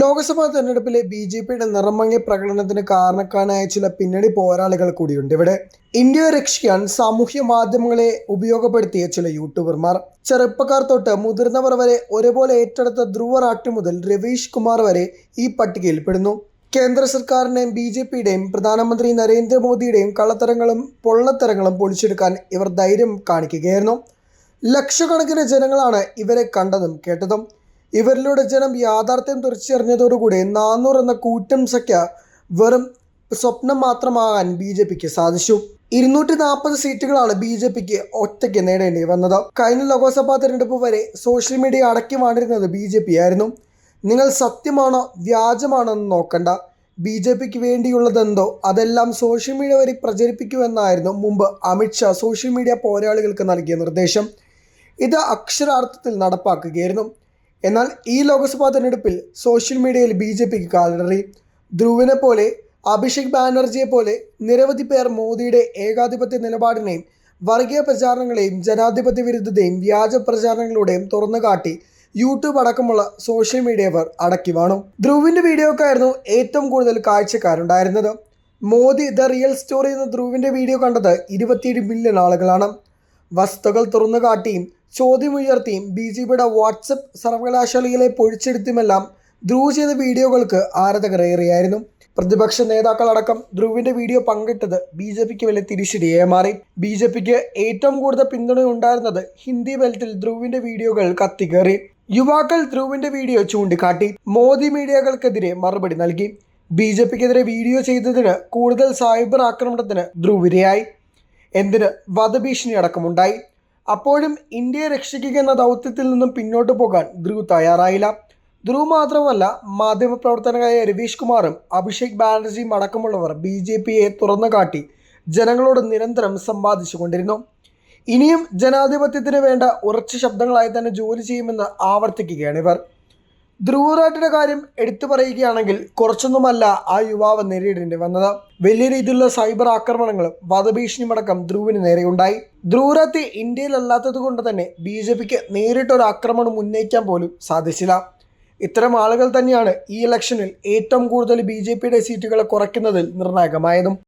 ലോക്സഭാ തെരഞ്ഞെടുപ്പിലെ B J പിയുടെ നിറമങ്ങിയ പ്രകടനത്തിന് കാരണക്കാരായ ചില പിന്നണി പോരാളികൾ കൂടിയുണ്ട് ഇവിടെ. ഇന്ത്യയെ രക്ഷിക്കാൻ സാമൂഹ്യ മാധ്യമങ്ങളെ ഉപയോഗപ്പെടുത്തിയ ചില യൂട്യൂബർമാർ. ചെറുപ്പക്കാർ തൊട്ട് മുതിർന്നവർ വരെ ഒരുപോലെ ഏറ്റെടുത്ത ധ്രുവ റാട്ടി മുതൽ രവീഷ് കുമാർ വരെ ഈ പട്ടികയിൽ പെടുന്നു കേന്ദ്ര സർക്കാരിന്റെയും ബി ജെ പിയുടെയും പ്രധാനമന്ത്രി നരേന്ദ്രമോദിയുടെയും കള്ളത്തരങ്ങളും പൊള്ളത്തരങ്ങളും പൊളിച്ചെടുക്കാൻ ഇവർ ധൈര്യം കാണിക്കുകയായിരുന്നു. ലക്ഷക്കണക്കിന് ജനങ്ങളാണ് ഇവരെ കണ്ടതും കേട്ടതും. ഇവരിലൂടെ ജനം യാഥാർത്ഥ്യം തിരിച്ചറിഞ്ഞതോടുകൂടി നാനൂറ് എന്ന കൂറ്റൻ സംഖ്യ വെറും സ്വപ്നം മാത്രമാകാൻ ബി ജെ പിക്ക് സാധിച്ചു. ഇരുന്നൂറ്റി നാൽപ്പത് സീറ്റുകളാണ് ബി ജെ പിക്ക് ഒറ്റയ്ക്ക് നേടേണ്ടി വന്നത്. കഴിഞ്ഞ ലോക്സഭാ തെരഞ്ഞെടുപ്പ് വരെ സോഷ്യൽ മീഡിയ അടക്കി വാണിരുന്നത് ബി ജെ പി ആയിരുന്നു. നിങ്ങൾ സത്യമാണോ വ്യാജമാണോ എന്ന് നോക്കണ്ട. ബി ജെ പിക്ക് വേണ്ടിയുള്ളതെന്തോ അതെല്ലാം സോഷ്യൽ മീഡിയ വഴി പ്രചരിപ്പിക്കുമെന്നായിരുന്നു മുമ്പ് അമിത്ഷാ സോഷ്യൽ മീഡിയ പോരാളികൾക്ക് നൽകിയ നിർദ്ദേശം. ഇത് അക്ഷരാർത്ഥത്തിൽ നടപ്പാക്കുകയായിരുന്നു. എന്നാൽ ഈ ലോക്സഭാ തെരഞ്ഞെടുപ്പിൽ സോഷ്യൽ മീഡിയയിൽ ബി ജെ പിക്ക് കാലിടറി ധ്രുവിനെ പോലെ അഭിഷേക് ബാനർജിയെ പോലെ നിരവധി പേർ മോദിയുടെ ഏകാധിപത്യ നിലപാടിനെയും വർഗീയ പ്രചാരണങ്ങളെയും ജനാധിപത്യ വിരുദ്ധതയും വ്യാജ പ്രചാരണങ്ങളുടെയും തുറന്നു കാട്ടി യൂട്യൂബ് അടക്കമുള്ള സോഷ്യൽ മീഡിയവർ അടക്കി വാണു. ധ്രുവിന്റെ വീഡിയോക്കായിരുന്നു ഏറ്റവും കൂടുതൽ കാഴ്ചക്കാരുണ്ടായിരുന്നത്. മോദി ദ റിയൽ സ്റ്റോറി എന്ന ധ്രുവിന്റെ വീഡിയോ കണ്ടത് ഇരുപത്തിയേഴ് മില്യൺ ആളുകളാണ്. വസ്തുക്കൾ തുറന്നു കാട്ടിയും ചോദ്യമുയർത്തിയും ബി ജെ പിയുടെ വാട്സപ്പ് സർവകലാശാലയിലെ പൊഴിച്ചെടുത്തുമെല്ലാം ധ്രുവ് ചെയ്ത വീഡിയോകൾക്ക് ആരാധകരേറെയായിരുന്നു. പ്രതിപക്ഷ നേതാക്കളടക്കം ധ്രുവിന്റെ വീഡിയോ പങ്കിട്ടത് ബി ജെ പിക്ക് വലിയ തിരിച്ചടിയായി മാറി. ബി ജെ പിക്ക് ഏറ്റവും കൂടുതൽ പിന്തുണ ഉണ്ടായിരുന്നത് ഹിന്ദി ബെൽറ്റിൽ ധ്രുവിന്റെ വീഡിയോകൾ കത്തിക്കേറി. യുവാക്കൾ ധ്രുവിന്റെ വീഡിയോ ചൂണ്ടിക്കാട്ടി. മോദി മീഡിയകൾക്കെതിരെ മറുപടി നൽകി. ബി ജെ പിക്കെതിരെ വീഡിയോ ചെയ്തതിന് കൂടുതൽ സൈബർ ആക്രമണത്തിന് ധ്രുവിരയായി എന്തിന് വധഭീഷണി അടക്കമുണ്ടായി? അപ്പോഴും ഇന്ത്യയെ രക്ഷിക്കുക എന്ന ദൗത്യത്തിൽ നിന്നും പിന്നോട്ട് പോകാൻ ധ്രുവ് തയ്യാറായില്ല. ധ്രുവ് മാത്രമല്ല മാധ്യമപ്രവർത്തകനായ രവീഷ് കുമാറും അഭിഷേക് ബാനർജിയും അടക്കമുള്ളവർ ബി ജെ പിയെ തുറന്നു കാട്ടി ജനങ്ങളോട് നിരന്തരം സമ്പാദിച്ചു കൊണ്ടിരുന്നു ഇനിയും ജനാധിപത്യത്തിന് വേണ്ട ഉറച്ച ശബ്ദങ്ങളായി തന്നെ ജോലി ചെയ്യുമെന്ന് ആവർത്തിക്കുകയാണ് ഇവർ. ധ്രുവറാട്ടിയുടെ കാര്യം എടുത്തു പറയുകയാണെങ്കിൽ കുറച്ചൊന്നുമല്ല ആ യുവാവ് നേരിടേണ്ടി വന്നത്. വലിയ രീതിയിലുള്ള സൈബർ ആക്രമണങ്ങളും വധഭീഷണിയടക്കം ധ്രുവിന് നേരെയുണ്ടായി. ധ്രുവറാത്തി ഇന്ത്യയിലല്ലാത്തത് കൊണ്ട് തന്നെ ബി ജെ പിക്ക് നേരിട്ടൊരു ആക്രമണം ഉന്നയിക്കാൻ പോലും സാധിച്ചില്ല. ഇത്തരം ആളുകൾ തന്നെയാണ് ഈ ഇലക്ഷനിൽ ഏറ്റവും കൂടുതൽ ബി ജെ പിയുടെ സീറ്റുകൾ കുറയ്ക്കുന്നതിൽ നിർണായകമായതും.